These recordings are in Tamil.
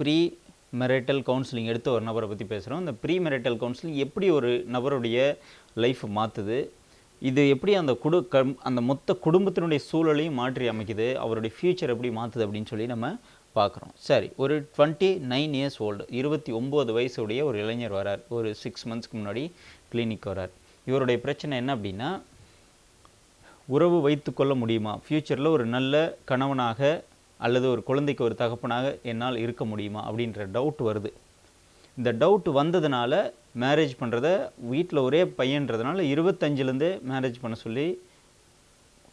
ப்ரீ மெரிட்டல் கவுன்சிலிங் எடுத்த ஒரு நபரை பற்றி பேசுகிறோம் இந்த ப்ரீ மெரிட்டல் கவுன்சிலிங் எப்படி ஒரு நபருடைய லைஃப் மாற்றுது இது எப்படி அந்த குடு கம் அந்த மொத்த குடும்பத்தினுடைய சூழலையும் மாற்றி அமைக்குது? அவருடைய ஃப்யூச்சர் எப்படி மாற்றுது அப்படின்னு சொல்லி நம்ம பார்க்குறோம் சரி ஒரு டுவெண்ட்டி நைன் இயர்ஸ் ஓல்டு இருபத்தி ஒம்பது வயசுடைய ஒரு இளைஞர் வரார். ஒரு சிக்ஸ் மந்த்ஸ்க்கு முன்னாடி கிளினிக் வரார். இவருடைய பிரச்சனை என்ன அப்படின்னா உறவு வைத்து கொள்ள முடியுமா? ஃப்யூச்சரில் ஒரு நல்ல கணவனாக அல்லது ஒரு குழந்தைக்கு ஒரு தகப்பனாக என்னால் இருக்க முடியுமா அப்படின்ற டவுட் வருது. இந்த டவுட் வந்ததுனால மேரேஜ் பண்ணுறத வீட்டில் ஒரே பையன்றதுனால இருபத்தஞ்சிலேருந்தே மேரேஜ் பண்ண சொல்லி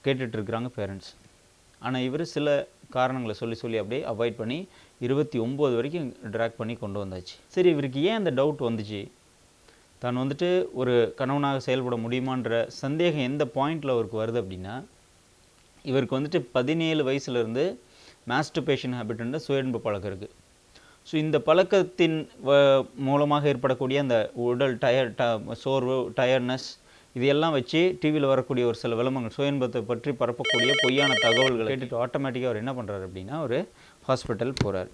கேட்டுட்ருக்குறாங்க பேரண்ட்ஸ் ஆனால் இவர் சில காரணங்களை சொல்லி சொல்லி அப்படியே அவாய்ட் பண்ணி இருபத்தி ஒம்பது வரைக்கும் ட்ராக் பண்ணி கொண்டு வந்தாச்சு. சரி இவருக்கு ஏன் அந்த டவுட் வந்துச்சு? தான் வந்துட்டு ஒரு கணவனாக செயல்பட முடியுமான்ற சந்தேகம் எந்த பாயிண்டில் அவருக்கு வருது அப்படின்னா இவருக்கு வந்துட்டு பதினேழு வயசுலேருந்து மாஸ்டர்பேஷன் ஹேபிட்ன்ற சுயன்பு பழக்கம் இருக்குது ஸோ இந்த பழக்கத்தின் மூலமாக ஏற்படக்கூடிய அந்த உடல் டயர் ட சோர்வு டயர்ட்னஸ் இதையெல்லாம் வச்சு டிவியில் வரக்கூடிய ஒரு சில விளம்பரங்கள் சுயன்பத்தை பற்றி பரப்பக்கூடிய பொய்யான தகவல்களை கேட்டுட்டு ஆட்டோமேட்டிக்காக அவர் என்ன பண்ணுறாரு அப்படின்னா ஒரு ஹாஸ்பிட்டல் போகிறார்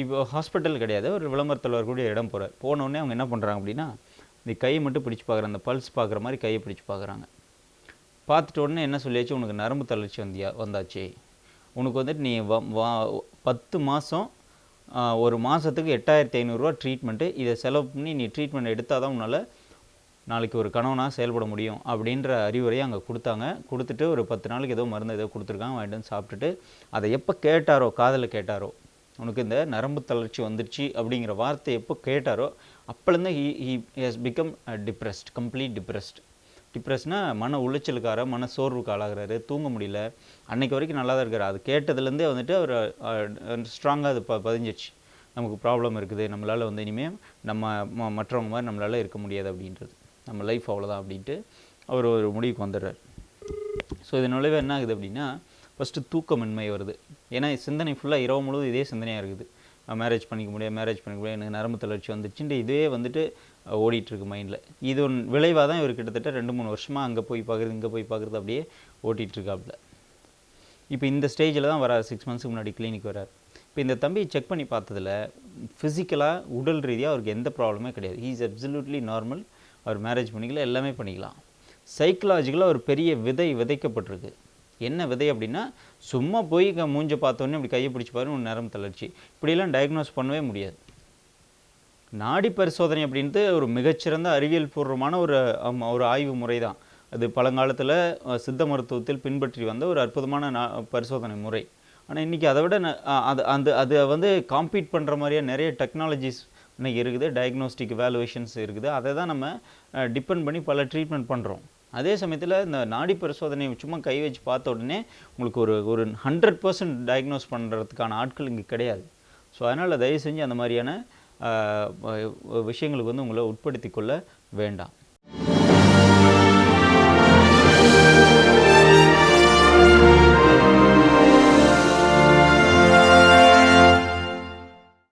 இப்போ ஹாஸ்பிட்டல் கிடையாது ஒரு விளம்பரத்தில் வரக்கூடிய இடம் போகிறார் போனோடனே அவங்க என்ன பண்ணுறாங்க அப்படின்னா இந்த கையை மட்டும் பிடிச்சு பார்க்குற அந்த பல்ஸ் பார்க்குற மாதிரி கையை பிடிச்சு பார்க்குறாங்க. பார்த்துட்ட உடனே என்ன சொல்லியாச்சு? உனக்கு நரம்பு தளர்ச்சி வந்தியா வந்தாச்சு. உனக்கு வந்துட்டு நீ வ- வா- பத்து மாதம் ஒரு மாதத்துக்கு எட்டாயிரத்தி ஐநூறுரூவா ட்ரீட்மெண்ட்டு இதை செலவு பண்ணி நீ ட்ரீட்மெண்ட் எடுத்தால் தான் உன்னால் நாளைக்கு ஒரு கணவனாக செயல்பட முடியும் அப்படின்ற அறிவுரையை அங்கே கொடுத்தாங்க. கொடுத்துட்டு ஒரு பத்து நாளைக்கு ஏதோ மருந்து ஏதோ கொடுத்துருக்காங்க வாங்கிட்டு வந்து சாப்பிட்டுட்டு அதை எப்போ கேட்டாரோ காதில் கேட்டாரோ உனக்கு இந்த நரம்பு தளர்ச்சி வந்துடுச்சு அப்படிங்கிற வார்த்தை எப்போ கேட்டாரோ அப்போலேருந்து he he has become depressed complete depressed டிப்ரெஷனாக மன உளைச்சலுக்கார மன சோர்வுக்கு ஆளாகிறாரு தூங்க முடியல. அன்னைக்கு வரைக்கும் நல்லா தான் இருக்கார். அது கேட்டதுலேருந்தே வந்துட்டு அவர் ஸ்ட்ராங்காக அது ப பதிஞ்சிச்சு நமக்கு ப்ராப்ளம் இருக்குது. நம்மளால் வந்து இனிமேல் நம்ம ம- மற்றவங்க மாதிரி நம்மளால் இருக்க முடியாது அப்படின்றது. நம்ம லைஃப் அவ்வளோதான் அப்படின்ட்டு அவர் ஒரு முடிவுக்கு வந்துடுறார். ஸோ இதன் விளைவு என்ன ஆகுது அப்படின்னா ஃபஸ்ட்டு தூக்கமின்மை வருது. ஏன்னா சிந்தனை ஃபுல்லாக இரவு முழுவதும் இதே சிந்தனையாக இருக்குது. மேரேஜ் பண்ணிக்க முடியாது மேரேஜ் பண்ணிக்க முடியாது எனக்கு நரம்பு தளர்ச்சி வந்துச்சுன்ட்டு இதே வந்துட்டு ஓடிட்டுருக்கு இருக்கு மைண்டில் இது ஒன் விளைவாக தான் இவர் கிட்டத்தட்ட ரெண்டு மூணு வருஷமாக அங்கே போய் பார்க்குறது இங்கே போய் பார்க்குறது அப்படியே ஓட்டிகிட்டு இருக்காப்புல இப்போ இந்த ஸ்டேஜில் தான் வரார். சிக்ஸ் மந்த்ஸ்க்கு முன்னாடி கிளினிக் வரார். இப்போ இந்த தம்பி செக் பண்ணி பார்த்ததுல ஃபிசிக்கலாக உடல் ரீதியாக அவருக்கு எந்த ப்ராப்ளமே கிடையாது. ஹீ இஸ் அப்சல்யூட்லி நார்மல் அவர் மேரேஜ் பண்ணிக்கலாம் எல்லாமே பண்ணிக்கலாம். சைக்கலாஜிக்கலாக ஒரு பெரிய விதை விதைக்கப்பட்டிருக்கு. என்ன விதை அப்படின்னா சும்மா போய் மூஞ்ச பார்த்தோன்னே இப்படி கையை பிடிச்சி பாரு உன் நரம்பு தளர்ச்சி. இப்படிலாம் டயக்னோஸ் பண்ணவே முடியாது. நாடி பரிசோதனை அப்படின்ட்டு ஒரு மிகச்சிறந்த அறிவியல் பூர்வமான ஒரு ஒரு ஆய்வு முறை தான் அது பழங்காலத்தில் சித்த மருத்துவத்தில் பின்பற்றி வந்த ஒரு அற்புதமான நா- பரிசோதனை முறை. ஆனால் இன்றைக்கி அதை விட அது அந்த அதை வந்து காம்பீட் பண்ணுற மாதிரியே நிறைய டெக்னாலஜிஸ் இன்றைக்கி இருக்குது. டயக்னோஸ்டிக் வேலுவேஷன்ஸ் இருக்குது. அதை தான் நம்ம டிபெண்ட் பண்ணி பல ட்ரீட்மெண்ட் பண்ணுறோம் அதே சமயத்தில் இந்த நாடி பரிசோதனை சும்மா கை வச்சு பார்த்த உடனே உங்களுக்கு ஒரு ஒரு ஹண்ட்ரட் பர்சன்ட் டயக்னோஸ் பண்ணுறதுக்கான ஆட்கள் இங்கே கிடையாது. ஸோ அதனால் தயவு செஞ்சு அந்த மாதிரியான விஷயங்களுக்கு வந்து உங்களை உட்படுத்தி கொள்ள வேண்டாம்.